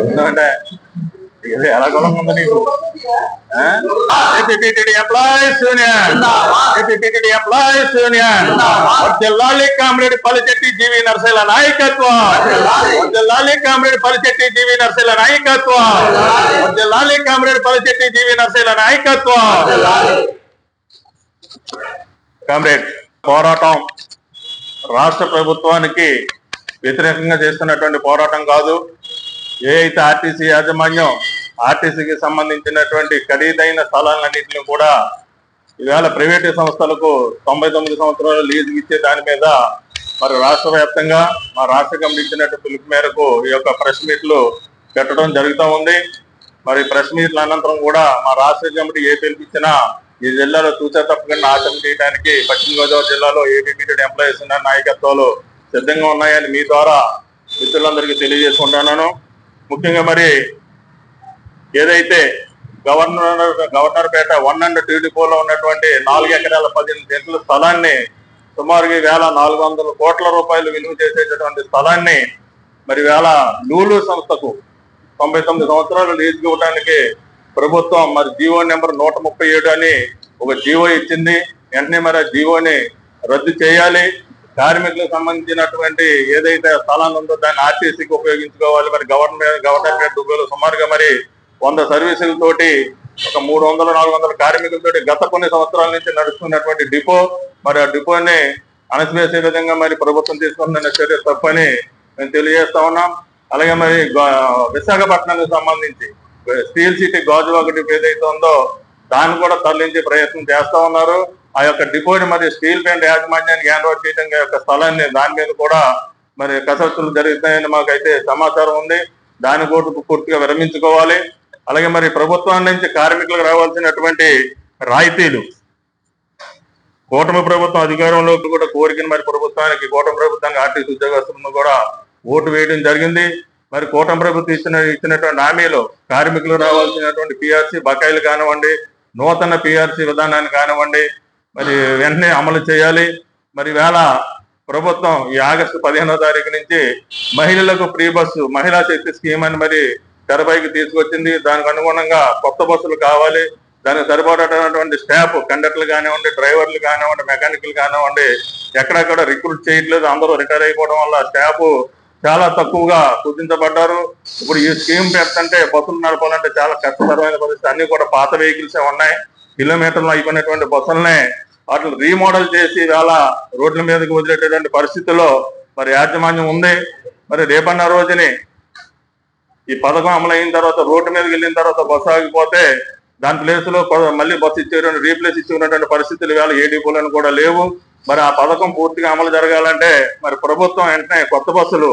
ఎందుకంటే ఇది ఎలా కులం ఉంది నీకు? Employees union APTD employees union వర్దిల్లాలి కామ్రేడ్ పలిచెట్టి జీవి నరసేల నాయకత్వం. వర్దిల్లాలి కామ్రేడ్ పలిచెట్టి జీవి నరసేల నాయకత్వం. వర్దిల్లాలి కామ్రేడ్ పలిచెట్టి జీవి నరసేల నాయకత్వం. కామ్రేడ్ పోరాటం రాష్ట్ర ప్రభుత్వానికి వ్యతిరేకంగా చేస్తున్నటువంటి పోరాటం కాదు. ఏ అయితే ఆర్టీసీ యాజమాన్యం ఆర్టీసీకి సంబంధించినటువంటి ఖరీదైన స్థలాలన్నింటినీ కూడా ఈవేళ ప్రైవేటు సంస్థలకు తొంభై తొమ్మిది సంవత్సరాలు లీజు ఇచ్చే దాని మీద మరి రాష్ట్ర వ్యాప్తంగా మా రాష్ట్ర కమిటీ ఇచ్చినట్టు పిలుపు మేరకు ఈ యొక్క ప్రెస్ మీట్లు పెట్టడం జరుగుతూ ఉంది. మరి ప్రెస్ మీట్ల అనంతరం కూడా మా రాష్ట్ర కమిటీ ఏ పిలిపించినా ఈ జిల్లాలో చూసే తప్పకుండా ఆచరణ చేయడానికి పశ్చిమ గోదావరి జిల్లాలో ఏపీటెడ్ ఎంప్లాయీస్ ఉన్న నాయకత్వాలు సిద్ధంగా ఉన్నాయని మీ ద్వారా మిత్రులందరికీ తెలియజేసుకుంటున్నాను. ముఖ్యంగా మరి ఏదైతే governor Governorpet one and two డిపోలో ఉన్నటువంటి నాలుగు ఎకరాల పదిహేను సెంట్ల స్థలాన్ని సుమారుగా వేల నాలుగు వందల కోట్ల రూపాయలు విలువ చేసేటటువంటి స్థలాన్ని మరి వేల లూలు సంస్థకు తొంభై తొమ్మిది సంవత్సరాలు లీజ్ ఇవ్వడానికి ప్రభుత్వం మరి జీవో నెంబర్ నూట ముప్పై ఏడు అని ఒక జీవో ఇచ్చింది. వెంటనే మరి ఆ జీవోని రద్దు చేయాలి. కార్మికులకు సంబంధించినటువంటి ఏదైతే స్థలాన్ని ఉందో దాన్ని ఆర్టీసీకి ఉపయోగించుకోవాలి. మరి గవర్నమెంట్ గవర్నమెంట్ దుబ్బలు సుమారుగా మరి వంద సర్వీసులతోటి ఒక మూడు వందల నాలుగు వందల కార్మికులతోటి గత కొన్ని సంవత్సరాల నుంచి నడుస్తున్నటువంటి డిపో మరి ఆ డిపోని అణచివేసే విధంగా మరి ప్రభుత్వం తీసుకుంటున్న చర్య తప్పని మేము తెలియజేస్తా ఉన్నాం. అలాగే మరి విశాఖపట్నానికి సంబంధించి స్టీల్ సిటీ గాజు ఒకటి ఏదైతే ఉందో దాన్ని కూడా తరలించే ప్రయత్నం చేస్తా ఉన్నారు. ఆ యొక్క డిపోని మరి స్టీల్ ప్లాంట్ యాజమాన్యానికి హ్యాండ్ చేయడం యొక్క స్థలాన్ని దాని మీద కూడా మరి కసరత్తులు జరుగుతాయని మాకైతే సమాచారం ఉంది. దాన్ని కూడా పూర్తిగా విరమించుకోవాలి. అలాగే మరి ప్రభుత్వం నుంచి కార్మికులకు రావాల్సినటువంటి రాయితీలు. కూటమి ప్రభుత్వం అధికారంలోకి కూడా కోరికను మరి ప్రభుత్వానికి కూటమి ప్రభుత్వానికి ఆర్టీసీ ఉద్యోగస్తులను కూడా ఓటు వేయడం జరిగింది. మరి కూటమి ప్రభుత్వం ఇచ్చిన ఇచ్చినటువంటి హామీలో కార్మికులు రావాల్సినటువంటి పిఆర్సీ బకాయిలు కానివ్వండి నూతన పిఆర్సీ విధానాన్ని కానివ్వండి మరి వెంటనే అమలు చేయాలి. మరి వేళ ప్రభుత్వం ఈ ఆగస్టు పదిహేనో తారీఖు నుంచి మహిళలకు ఫ్రీ బస్సు మహిళా శక్తి స్కీమ్ అని మరి తెరపైకి తీసుకొచ్చింది. దానికి అనుగుణంగా కొత్త బస్సులు కావాలి. దానికి సరిపడేటటువంటి స్టాఫ్ కండక్టర్లు కానివ్వండి డ్రైవర్లు కానివ్వండి మెకానిక్లు కానివ్వండి ఎక్కడెక్కడ రిక్రూట్ చేయట్లేదు. అందరూ రిటైర్ అయిపోవడం వల్ల స్టాఫ్ చాలా తక్కువగా కుదించబడ్డారు ఇప్పుడు ఈ స్కీమ్ పెడుతుంటే బస్సులు నడపాలంటే చాలా కష్టతరమైన పరిస్థితి. అన్ని కూడా పాత వెహికల్స్ ఉన్నాయి. కిలోమీటర్లు అయిపోయినటువంటి బస్సులనే వాటిని రీమోడల్ చేసి వేళ రోడ్ల మీదకి వదిలేటటువంటి పరిస్థితుల్లో మరి యాజమాన్యం ఉంది. మరి రేపన్న రోజుని ఈ పథకం అమలు అయిన తర్వాత రోడ్డు మీదకి వెళ్ళిన తర్వాత బస్సు ఆగిపోతే దాని ప్లేస్లో మళ్ళీ బస్సు ఇచ్చేటువంటి రీప్లేస్ ఇచ్చుకున్నటువంటి పరిస్థితులు వేళ ఏ డిపోలను కూడా లేవు. మరి ఆ పథకం పూర్తిగా అమలు జరగాలంటే మరి ప్రభుత్వం వెంటనే కొత్త బస్సులు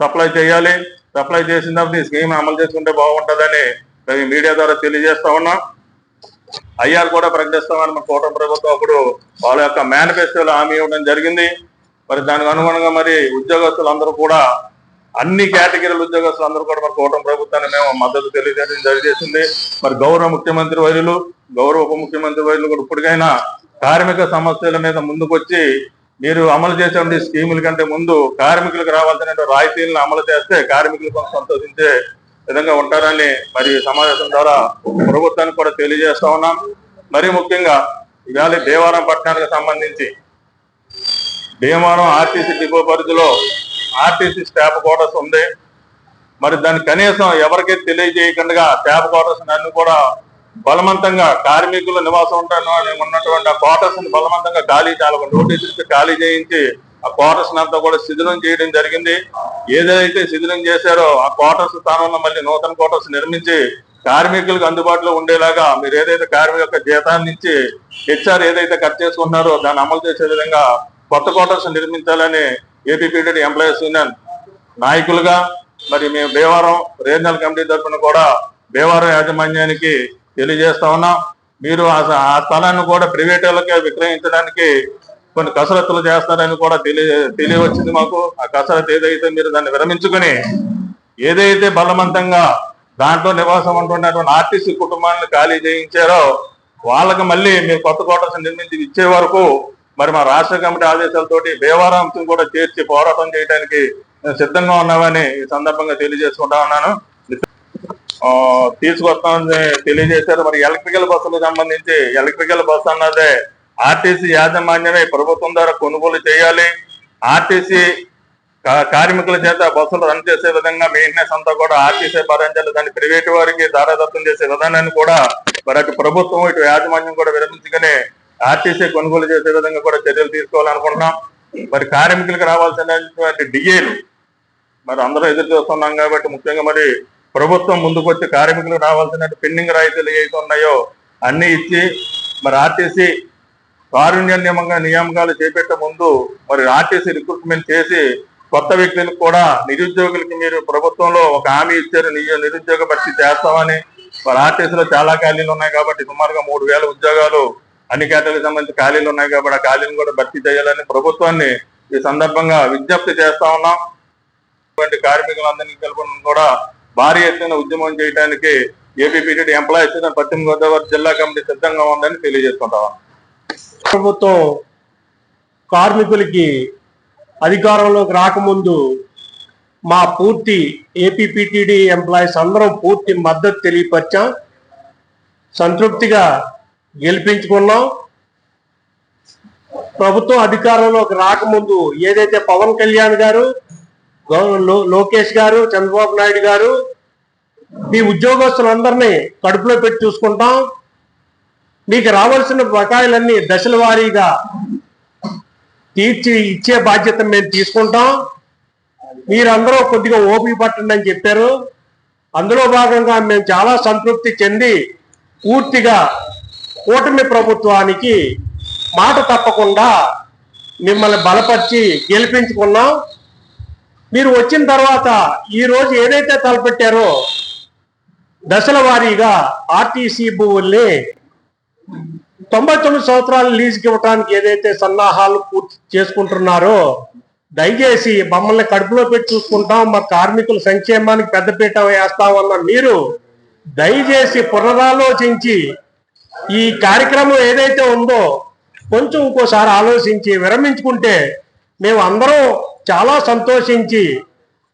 సప్లై చేయాలి. సప్లై చేసిన తర్వాత ఈ స్కీమ్ అమలు చేసుకుంటే బాగుంటుందని మేము మీడియా ద్వారా తెలియజేస్తా ఉన్నాం. ఐఆర్ కూడా ప్రకటిస్తామని మన కూటమి ప్రభుత్వం అప్పుడు వాళ్ళ యొక్క మేనిఫెస్టోలో హామీ ఇవ్వడం జరిగింది. మరి దానికి అనుగుణంగా మరి ఉద్యోగస్తులు అందరూ కూడా అన్ని కేటగిరీల ఉద్యోగస్తులు అందరూ కూడా మరి కూటమి ప్రభుత్వాన్ని మేము మద్దతు తెలియజేయడం జరిగేసింది. మరి గౌరవ ముఖ్యమంత్రి వైరులు గౌరవ ఉప ముఖ్యమంత్రి వైరులు కూడా ఇప్పటికైనా కార్మిక సమస్యల మీద ముందుకొచ్చి మీరు అమలు చేసే స్కీముల కంటే ముందు కార్మికులకు రావాల్సిన రాయితీలను అమలు చేస్తే కార్మికులు కొంత సంతోషించే విధంగా ఉంటారని మరి సమావేశం ద్వారా ప్రభుత్వానికి కూడా తెలియజేస్తా ఉన్నాం. మరి ముఖ్యంగా ఇవాళ దేవారం పట్టణానికి సంబంధించి భీమవరం ఆర్టీసీ డిపో పరిధిలో ఆర్టీసీ స్టాఫ్ క్వార్టర్స్ ఉంది. మరి దాన్ని కనీసం ఎవరికీ తెలియజేయకుండా స్టాఫ్ క్వార్టర్స్ అన్ని కూడా బలవంతంగా కార్మికుల నివాసం ఉంటాను అని ఉన్నటువంటి ఆ క్వార్టర్స్ని బలవంతంగా ఖాళీ చాలా నోటీస్ ఖాళీ చేయించి ఆ క్వార్టర్స్ అంతా కూడా శిథిలం చేయడం జరిగింది. ఏదైతే శిథిలం చేశారో ఆ క్వార్టర్స్ స్థానంలో మళ్ళీ నూతన క్వార్టర్స్ నిర్మించి కార్మికులకు అందుబాటులో ఉండేలాగా మీరు ఏదైతే కార్మిక యొక్క జీతాన్ని ఇచ్చి హెచ్ఆర్ ఏదైతే కట్ చేసుకున్నారో దాన్ని అమలు చేసే విధంగా కొత్త క్వార్టర్స్ నిర్మించాలని ఏపీపీడీ ఎంప్లాయీస్ యూనియన్ నాయకులుగా మరి మేము భీమవరం రీజనల్ కమిటీ తరఫున కూడా భీమవరం యాజమాన్యానికి తెలియజేస్తా ఉన్నాం. మీరు ఆ ఆ స్థలాన్ని కూడా ప్రైవేట్ విక్రయించడానికి కొన్ని కసరత్తులు చేస్తారని కూడా తెలియ తెలియవచ్చింది మాకు. ఆ కసరత్తు ఏదైతే మీరు దాన్ని విరమించుకుని ఏదైతే బలవంతంగా దాంట్లో నివాసం ఉంటున్నటువంటి ఆర్టీసీ కుటుంబాలను ఖాళీ చేయించారో వాళ్ళకి మళ్ళీ మీరు కొత్త కోటర్స్ నిర్మించి ఇచ్చే వరకు మరి మా రాష్ట్ర కమిటీ ఆదేశాలతోటి బేవారాంశం కూడా చేర్చి పోరాటం చేయడానికి సిద్ధంగా ఉన్నామని ఈ సందర్భంగా తెలియజేసుకుంటా ఉన్నాను. తీసుకొస్తామని తెలియజేశారు. మరి ఎలక్ట్రికల్ బస్సులకు సంబంధించి ఎలక్ట్రికల్ బస్సు అన్నదే ఆర్టీసీ యాజమాన్యమే ప్రభుత్వం ద్వారా కొనుగోలు చేయాలి. ఆర్టీసీ కార్మికుల చేత బస్సులు రన్ చేసే విధంగా మెయింటెనెన్స్ అంతా కూడా ఆర్టీసీ భరించాలి దాన్ని ప్రైవేటు వారికి దారాదత్తం చేసే విధానాన్ని కూడా మరి అటు ప్రభుత్వం ఇటు యాజమాన్యం కూడా విరమించుకుని ఆర్టీసీ కొనుగోలు చేసే విధంగా కూడా చర్యలు తీసుకోవాలనుకుంటున్నాం. మరి కార్మికులకు రావాల్సినటువంటి డిఏలు మరి అందరూ ఎదురు చూస్తున్నాం కాబట్టి ముఖ్యంగా మరి ప్రభుత్వం ముందుకు వచ్చి కార్మికులకు రావాల్సిన పెండింగ్ రాయితీలు ఏవైతే ఉన్నాయో అన్ని ఇచ్చి మరి ఆర్టీసీ కారుణ్య నియమంగా నియామకాలు చేపట్టే ముందు మరి ఆర్టీసీ రిక్రూట్మెంట్ చేసి కొత్త వ్యక్తులకు కూడా నిరుద్యోగులకి మీరు ప్రభుత్వంలో ఒక హామీ ఇచ్చారు. నిరుద్యోగ భర్తీ చేస్తామని. మరి ఆర్టీసీలో చాలా ఖాళీలు ఉన్నాయి కాబట్టి సుమారుగా మూడు వేల ఉద్యోగాలు అన్ని కేటగిరీకి సంబంధించి ఖాళీలు ఉన్నాయి కాబట్టి ఆ ఖాళీలను కూడా భర్తీ చేయాలని ప్రభుత్వాన్ని ఈ సందర్భంగా విజ్ఞప్తి చేస్తా ఉన్నాం. ఇటువంటి కార్మికులందరినీ కలుపుకొని కూడా భారీ ఎత్తున ఉద్యమం చేయడానికి ఏపీపీటీ ఎంప్లాయీస్ పశ్చిమ గోదావరి జిల్లా కమిటీ సిద్ధంగా ఉందని తెలియజేసుకుంటాం ప్రభుత్వం కార్మికులకి అధికారంలోకి రాకముందు మా పూర్తి ఏపీపీటీడీ ఎంప్లాయీస్ అందరం పూర్తి మద్దతు తెలియపరిచాం. సంతృప్తిగా గెలిపించుకున్నాం. ప్రభుత్వం అధికారంలోకి రాకముందు ఏదైతే పవన్ కళ్యాణ్ గారు లోకేష్ గారు చంద్రబాబు నాయుడు గారు మీ ఉద్యోగస్తులందరినీ కడుపులో పెట్టి చూసుకుంటాం. మీకు రావాల్సిన బకాయిలన్నీ దశల వారీగా తీర్చి ఇచ్చే బాధ్యత మేము తీసుకుంటాం. మీరందరూ కొద్దిగా ఓపిక పట్టండి అని చెప్పారు. అందులో భాగంగా మేము చాలా సంతృప్తి చెంది పూర్తిగా కూటమి ప్రభుత్వానికి మాట తప్పకుండా మిమ్మల్ని బలపరిచి గెలిపించుకున్నాం. మీరు వచ్చిన తర్వాత ఈరోజు ఏదైతే తలపెట్టారో దశల వారీగా ఆర్టీసీ భూముల్ని తొంభై తొమ్మిది సంవత్సరాలు లీజుకి ఇవ్వడానికి ఏదైతే సన్నాహాలు పూర్తి చేసుకుంటున్నారో దయచేసి మమ్మల్ని కడుపులో పెట్టి చూసుకుంటాం. మా కార్మికుల సంక్షేమానికి పెద్దపీట వేస్తామన్న మీరు దయచేసి పునరాలోచించి ఈ కార్యక్రమం ఏదైతే ఉందో కొంచెం ఇంకోసారి ఆలోచించి విరమించుకుంటే మేము అందరం చాలా సంతోషించి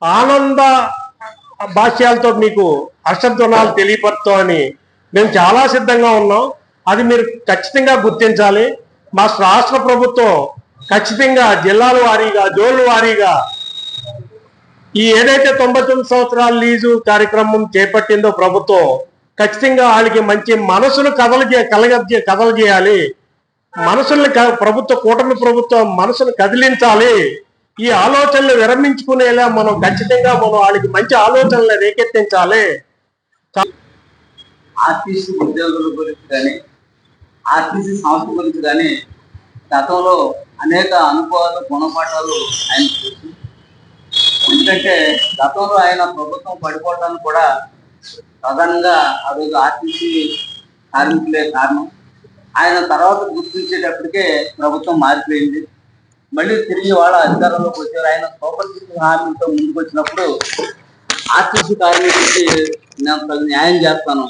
ఆనంద భాష్యాలతో మీకు హర్షధ్వనాలు తెలియపరుస్తామని మేము చాలా సిద్ధంగా ఉన్నాం. అది మీరు ఖచ్చితంగా గుర్తించాలి. మా రాష్ట్ర ప్రభుత్వం ఖచ్చితంగా జిల్లాల వారీగా జోన్ల వారీగా ఈ ఏదైతే తొంభై తొమ్మిది సంవత్సరాల లీజు కార్యక్రమం చేపట్టిందో ప్రభుత్వం ఖచ్చితంగా వాళ్ళకి మంచి మనసును కథలు చే కలగ చేయాలి. మనసుల్ని క- ప్రభుత్వ కూటమి ప్రభుత్వం మనసును కదిలించాలి. ఈ ఆలోచనలు విరమించుకునేలా మనం ఖచ్చితంగా మనం వాళ్ళకి మంచి ఆలోచనలు రేకెత్తించాలి. ఆర్టీసీ ఉద్యోగుల గురించి కానీ ఆర్టీసీ సంస్థ గురించి కానీ గతంలో అనేక అనుభవాలు గుణపాఠాలు ఆయన ఎందుకంటే గతంలో ఆయన ప్రభుత్వం పడిపోవడానికి కూడా ప్రధానంగా ఆ రోజు ఆర్టీసీ కార్మికులే కారణం. ఆయన తర్వాత గుర్తించేటప్పటికే ప్రభుత్వం మారిపోయింది. మళ్ళీ తిరిగి వాళ్ళ అధికారంలోకి వచ్చారు. ఆయన సూపర్ సిక్స్ ముందుకు వచ్చినప్పుడు ఆర్టీసీ కార్మికులకి నేను న్యాయం చేస్తాను.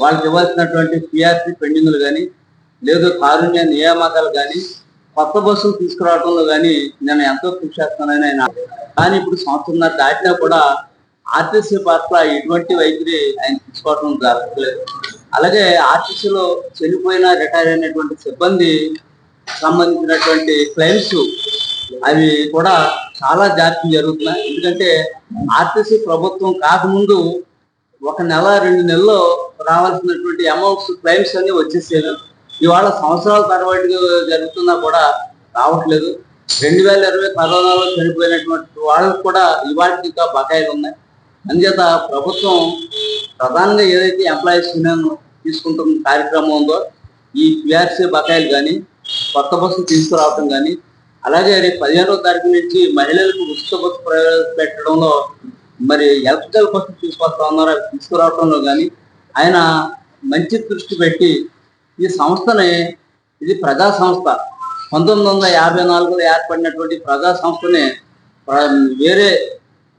వాళ్ళకి ఇవ్వాల్సినటువంటి పిఆర్సీ పెండింగ్లు కానీ లేదు కారుణ్య నియామకాలు కానీ కొత్త బస్సులు తీసుకురావడంలో కానీ నేను ఎంతో కృషి చేస్తానని ఆయన. కానీ ఇప్పుడు సంవత్సరం దాటినా కూడా ఆర్టీసీ పట్ల ఎటువంటి వైఖరి ఆయన తీసుకోవడం జరగలేదు అలాగే ఆర్టీసీలో చనిపోయిన రిటైర్ అయినటువంటి సిబ్బంది సంబంధించినటువంటి క్లైమ్స్ అవి కూడా చాలా జాప్యం జరుగుతున్నాయి. ఎందుకంటే ఆర్టీసీ ప్రభుత్వం కాకముందు ఒక నెల రెండు నెలల్లో రావాల్సినటువంటి అమౌంట్స్ క్లైమ్స్ అన్ని వచ్చేసేవి. ఇవాళ సంవత్సరాల తర్వాత జరుగుతున్నా కూడా రావట్లేదు. రెండు వేల ఇరవై కరోనాలో చనిపోయినటువంటి వాళ్ళకు కూడా ఇవాళకి ఇంకా బకాయిలు ఉన్నాయి. అందుచేత ప్రభుత్వం ప్రధానంగా ఏదైతే ఎంప్లాయీస్ యూనియన్ తీసుకుంటున్న కార్యక్రమం ఉందో ఈ పిఆర్సీ బకాయిలు కానీ కొత్త బస్సు తీసుకురావటం కానీ అలాగే రేపు పదిహేనో తారీఖు నుంచి మహిళలకు ఉచిత బస్సు ప్రవేశపెట్టడంలో మరి ఎలక్ట్రికల్ బస్సు తీసుకొస్తా అవి తీసుకురావడంలో కానీ ఆయన మంచి దృష్టి పెట్టి ఈ సంస్థని ఇది ప్రజా సంస్థ. పంతొమ్మిది వందల యాభై నాలుగులో ఏర్పడినటువంటి ప్రజా సంస్థని వేరే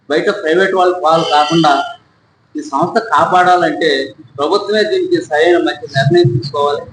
బయట ప్రైవేట్ వాళ్ళ పాలు కాకుండా ఈ సంస్థ కాపాడాలంటే ప్రభుత్వమే దీనికి సరైన మంచి నిర్ణయం తీసుకోవాలి.